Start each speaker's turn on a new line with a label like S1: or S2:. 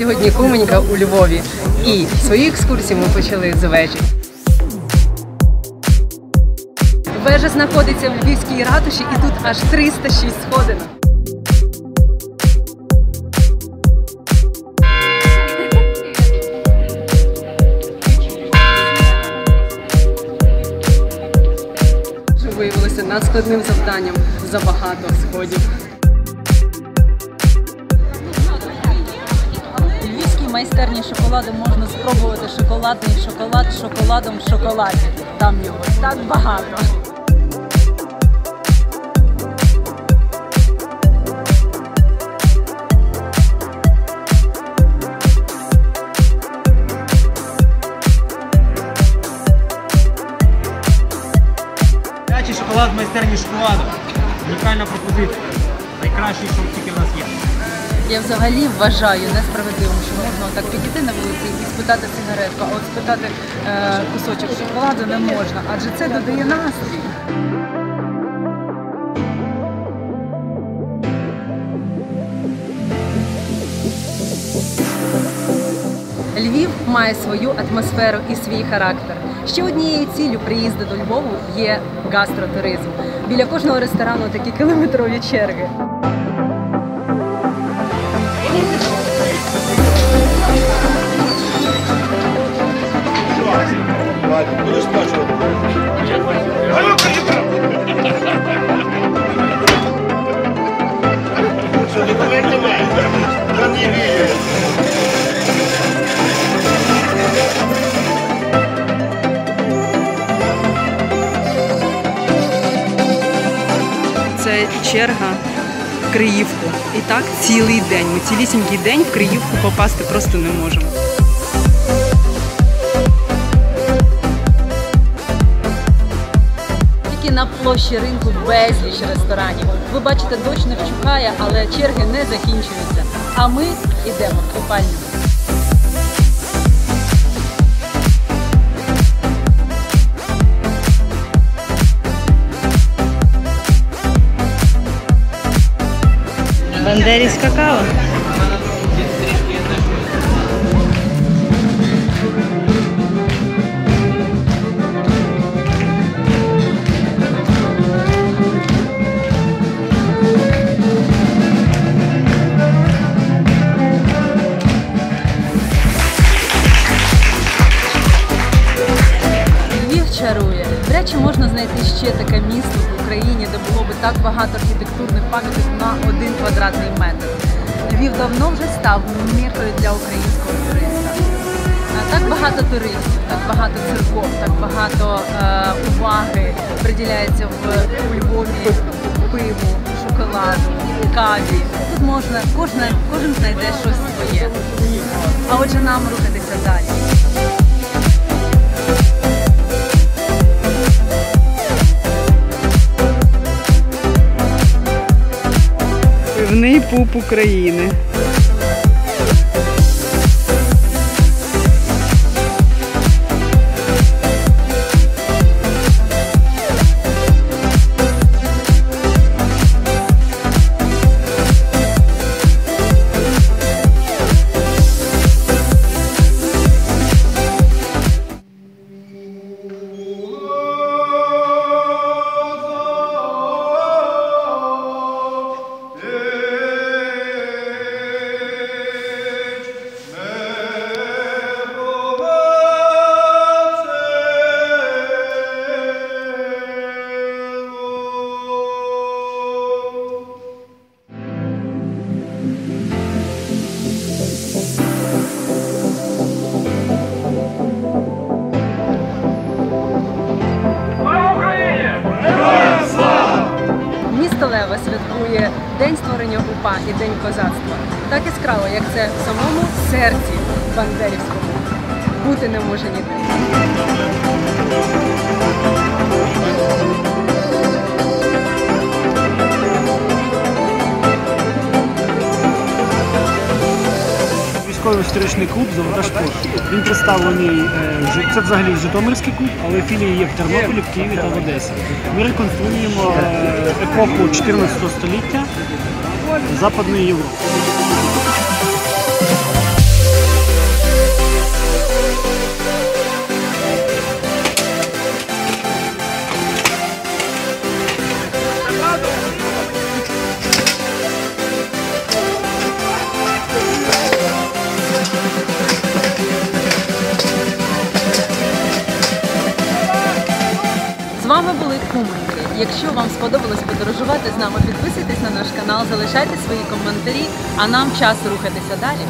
S1: Сьогодні Куменька у Львові. І свою екскурсію ми почали з вежі. Вежа знаходиться в Львівській ратуші і тут аж 306 сходинок. Виявилося надскладним завданням забагато сходів.
S2: Майстерні шоколаду можна спробувати шоколадний шоколад з шоколадом в шоколаді. Там його так багато.
S3: Шоколад майстерні шоколаду. Унікальна пропозиція. Найкращий, що тільки в нас є.
S2: Я взагалі вважаю несправедливим, що можна так підійти на вулиці і спитати сигаретку, а от спитати е, кусочок шоколаду не можна, адже це додає настрій.
S1: Львів має свою атмосферу і свій характер. Ще однією ціллю приїзду до Львову є гастротуризм. Біля кожного ресторану такі кілометрові черги. Це черга Криївку. І так цілий день. Ми цілісінький день в Криївку попасти просто не можемо.
S2: Тільки на площі ринку безліч ресторанів. Ви бачите, дощ не вчухає, але черги не закінчуються. А ми йдемо в купальню.
S1: Бандерівська кава.
S2: Львів чарує. Вряд чи можна знайти ще таке місто в Україні, де було би так багато архітектурних пам'яток на квадратний метр. Львів давно вже став міркою для українського туриста. Так багато туристів, так багато церков, так багато е, уваги приділяється в у Львові пиву, шоколаду, каві. Тут можна, кожна, кожен знайде щось своє. А отже, нам рухатися далі.
S1: Пуп України. Святкує День створення УПА і День козацтва. Так яскраво, як це в самому серці Бандерівському. Бути не може ніде.
S3: Військовий історичний клуб Золота школа. Він представлений е, це взагалі Житомирський клуб, але філії є в Тернополі, в Києві та в Одесі. Ми реконструюємо е, епоху 14 століття Западної Європи.
S2: Уманки. Якщо вам сподобалось подорожувати з нами, підписуйтесь на наш канал, залишайте свої коментарі, а нам час рухатися далі.